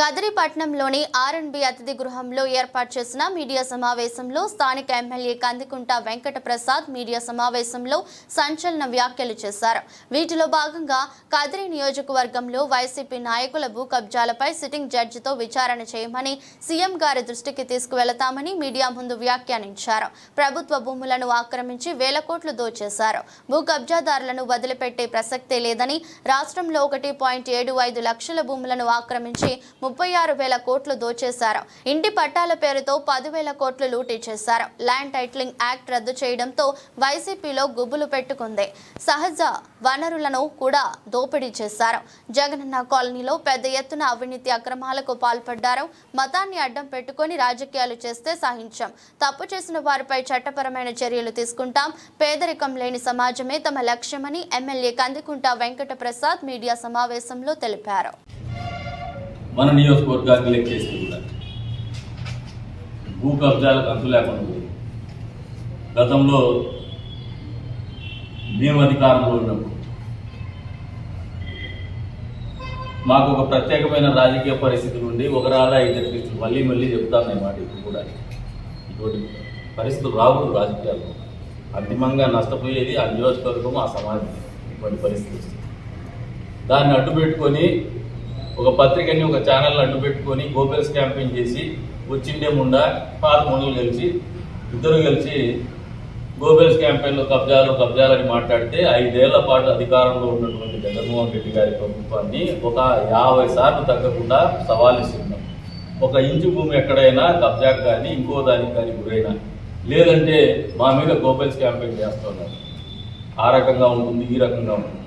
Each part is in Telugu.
కదిరిపట్నంలోని ఆర్ఎన్బి అతిథి గృహంలో ఏర్పాటు చేసిన మీడియా సమావేశంలో స్థానిక ఎమ్మెల్యే కందికుంట వెంకట ప్రసాద్ మీడియా సమావేశంలో సంచలన వ్యాఖ్యలు చేశారు. వీటిలో భాగంగా కదిరి నియోజకవర్గంలో వైసీపీ నాయకుల భూ కబ్జాలపై సిట్టింగ్ జడ్జితో విచారణ చేయమని సీఎం గారి దృష్టికి తీసుకువెళతామని మీడియా ముందు వ్యాఖ్యానించారు. ప్రభుత్వ భూములను ఆక్రమించి వేల కోట్లు దోచేశారు. భూ కబ్జాదారులను వదిలిపెట్టే ప్రసక్తే లేదని రాష్ట్రంలో ఒకటి పాయింట్ ఏడు ఐదు లక్షల భూములను ఆక్రమించి ముప్పై ఆరు వేల కోట్లు దోచేశారు. ఇంటి పట్టాల పేరుతో పదివేల కోట్లు లూటీ చేశారు. ల్యాండ్ టైటిలింగ్ యాక్ట్ రద్దు చేయడంతో వైసీపీలో గుబులు పెట్టుకుంది. సహజ వనరులను కూడా దోపిడీ చేశారు. జగనన్న కాలనీలో పెద్ద ఎత్తున అవినీతి అక్రమాలకు పాల్పడ్డారు. మతాన్ని అడ్డం పెట్టుకొని రాజకీయాలు చేస్తే సహించాం. తప్పు చేసిన వారిపై చట్టపరమైన చర్యలు తీసుకుంటాం. పేదరికం లేని సమాజమే తమ లక్ష్యమని ఎమ్మెల్యే కందికుంట వెంకట ప్రసాద్ మీడియా సమావేశంలో తెలిపారు. మన నియోజకవర్గానికి లెక్కేస్తే కూడా. భూ కబ్జాలకు అంతు లేకుండా పోయింది. గతంలో మేము అధికారంలో ఉన్నప్పుడు మాకు ఒక ప్రత్యేకమైన రాజకీయ పరిస్థితులు ఉండి ఒక ఇద్దరు క్రిస్తులు మళ్ళీ మళ్ళీ చెప్తాను నేను మాట ఇప్పుడు కూడా. ఇటువంటి పరిస్థితులు రావు రాజకీయాల్లో. అంతిమంగా నష్టపోయేది ఆ నియోజకవర్గం ఆ సమాజం. ఇటువంటి పరిస్థితి దాన్ని అడ్డు పెట్టుకొని ఒక పత్రికని ఒక ఛానల్ అడ్డు పెట్టుకొని గోపెల్స్ క్యాంపెయిన్ చేసి వచ్చిండే ముండా పాత ముండలు కలిసి ఇద్దరు కలిసి గోబెల్స్ క్యాంపెయిన్లో కబ్జాలు కబ్జాలని మాట్లాడితే ఐదేళ్ళ పాటు అధికారంలో ఉన్నటువంటి జగన్మోహన్ రెడ్డి గారి ప్రభుత్వాన్ని ఒక యాభై సార్లు తగ్గకుండా సవాల్ ఇస్తున్నాం ఒక ఇంచు భూమి ఎక్కడైనా కబ్జాకు కానీ ఇంకో దానికి కానీ గురైనా లేదంటే మా మీద గోబెల్స్ క్యాంపెయిన్ చేస్తున్నారు ఆ రకంగా ఉంటుంది ఈ రకంగా ఉంటుంది.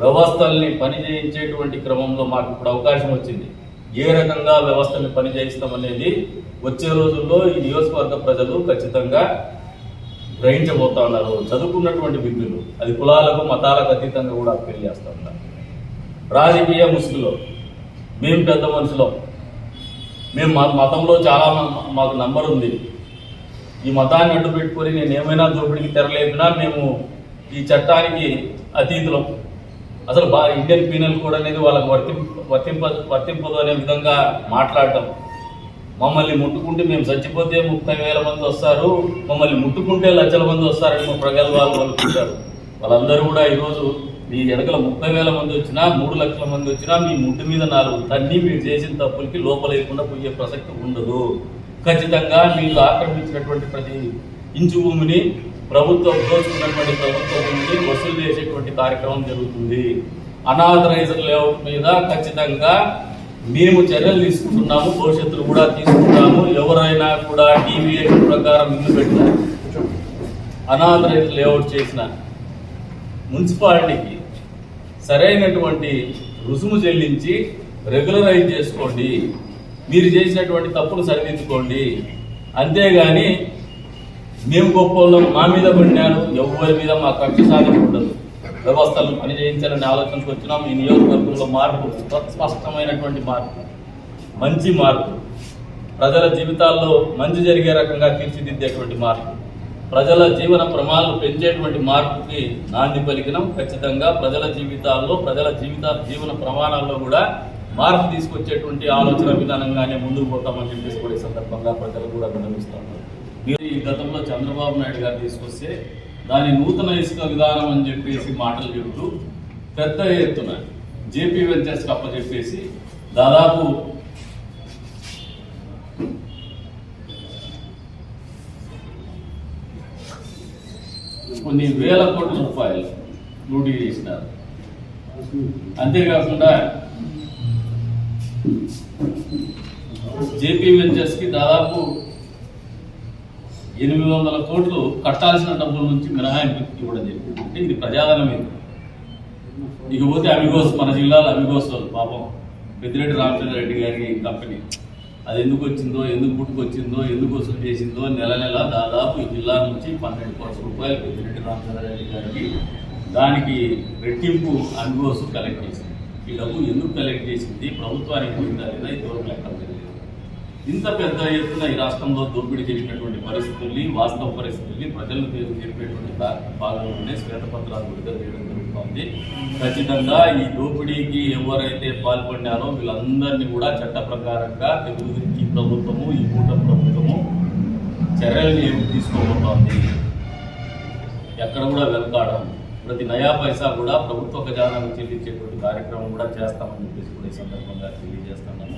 వ్యవస్థల్ని పని చేయించేటువంటి క్రమంలో మాకు ఇప్పుడు అవకాశం వచ్చింది. ఏ రకంగా వ్యవస్థని పనిచేయిస్తామనేది వచ్చే రోజుల్లో ఈ నియోజకవర్గ ప్రజలు ఖచ్చితంగా గ్రహించబోతా ఉన్నారు. చదువుకున్నటువంటి విద్యులు అది కులాలకు మతాలకు అతీతంగా కూడా అప్పీల్ చేస్తూ ఉన్నారు. రాజకీయ ముసుగులో మేము పెద్ద మనుషులం. మేము మా మతంలో చాలా మాకు నంబర్ ఉంది. ఈ మతాన్ని అడ్డు పెట్టుకొని నేను ఏమైనా దోపిడికి తెరలేపినా మేము ఈ చట్టానికి అతీతులం. అసలు బా ఇండియన్ పీనల్ కోడ్ అనేది వాళ్ళకి వర్తింప వర్తింప వర్తింపదు అనే విధంగా మాట్లాడటం. మమ్మల్ని ముట్టుకుంటే మేము చచ్చిపోతే ముప్పై వేల మంది వస్తారు. మమ్మల్ని ముట్టుకుంటే లక్షల మంది వస్తారని మా ప్రగల్భాలు అనుకుంటారు వాళ్ళందరూ కూడా ఈరోజు మీ వెనకల ముప్పై వేల మంది వచ్చినా మూడు లక్షల మంది వచ్చినా మీ ముట్టు మీద నాలుగు తన్ని మీరు చేసిన తప్పులకి లోపలేకుండా పోయే ప్రసక్తి ఉండదు. ఖచ్చితంగా మీరు ఆక్రమించినటువంటి ప్రతి ఇంచు భూమిని ప్రభుత్వం దోచుకున్నటువంటి ప్రభుత్వం నుండి వసూలు చేసేటువంటి కార్యక్రమం జరుగుతుంది. అనాథరైజర్ లేఅవుట్ మీద ఖచ్చితంగా మేము చర్యలు తీసుకుంటున్నాము భవిష్యత్తులో కూడా తీసుకుంటాము. ఎవరైనా కూడా టీవీఎస్ ప్రకారం ఇల్లు పెట్టిన అనాథరైజ్ లేఅవుట్ చేసిన మున్సిపాలిటీకి సరైనటువంటి రుసుము చెల్లించి రెగ్యులరైజ్ చేసుకోండి. మీరు చేసినటువంటి తప్పులు సరిదిద్దుకోండి. అంతేగాని మేము గొప్ప మా మీద పడినారు ఎవరి మీద మా కక్ష సాధన ఉండదు. వ్యవస్థలు పని చేయించాలనే ఆలోచనకు వచ్చినాం. ఈ నియోజకవర్గంలో మార్పు స్పష్టమైనటువంటి మార్పు మంచి మార్పు. ప్రజల జీవితాల్లో మంచి జరిగే రకంగా తీర్చిదిద్దేటువంటి మార్పు. ప్రజల జీవన ప్రమాణాలు పెంచేటువంటి మార్పుకి నాంది పలికినాం. ఖచ్చితంగా ప్రజల జీవితాల్లో ప్రజల జీవిత జీవన ప్రమాణాల్లో కూడా మార్పు తీసుకొచ్చేటువంటి ఆలోచన విధానంగానే ముందుకు పోతామని చెప్పేసి కూడా ఈ సందర్భంగా ప్రజలు కూడా విన్నవిస్తున్నారు గతంలో చంద్రబాబు నాయుడు గారు తీసుకొస్తే దాని నూతన ఇసుక విధానం అని చెప్పేసి మాటలు చెబుతూ పెద్ద ఎత్తున జేపీ వెంచర్స్కి అప్పచెప్పేసి దాదాపు కొన్ని వేల కోట్ల రూపాయలు లూటీ చేసినారు. అంతేకాకుండా జేపీ వెంచర్స్కి దాదాపు ఎనిమిది వందల కోట్లు కట్టాల్సిన డబ్బుల నుంచి మినహాయింపు ఇవ్వడం జరిగింది. అంటే ఇది ప్రజాధనం ఇది. ఇకపోతే అమిగోస్ మన జిల్లాలో అమిగోస్ వాళ్ళు పాపం. పెద్దిరెడ్డి రామచంద్ర రెడ్డి గారి కంపెనీ. అది ఎందుకు వచ్చిందో ఎందుకు పుట్టుకొచ్చిందో ఎందుకు వసూలు చేసిందో నెల నెల దాదాపు ఈ జిల్లా నుంచి పన్నెండు కోట్ల రూపాయలు పెద్దిరెడ్డి రామచంద్ర రెడ్డి గారికి దానికి రెట్టింపు అమిగోస్ కలెక్ట్ చేసింది. ఈ డబ్బు ఎందుకు కలెక్ట్ చేసింది? ప్రభుత్వానికి పోయిందా లేదా? ఇంతవరకు లెక్కలు ఇంత పెద్ద ఎత్తున ఈ రాష్ట్రంలో దోపిడీ జరిగినటువంటి పరిస్థితుల్ని వాస్తవ పరిస్థితుల్ని ప్రజలకు తెలి- తెలిపేటువంటి భాగంలోనే శ్వేతపత్రాలు విడుదల చేయడం జరుగుతోంది. ఖచ్చితంగా ఈ దోపిడీకి ఎవరైతే పాల్పడినారో వీళ్ళందరినీ కూడా చట్ట ప్రకారంగా ఈ ప్రభుత్వము ఈ కూట ప్రభుత్వము చర్యలు తీసుకోబోతోంది. ఎక్కడ కూడా వెళ్తాడం ప్రతి నయా పైసా కూడా ప్రభుత్వ ఖజానాకు చెల్లించేటువంటి కార్యక్రమం కూడా చేస్తామని చెప్పేసి కూడా ఈ సందర్భంగా తెలియజేస్తున్నాము.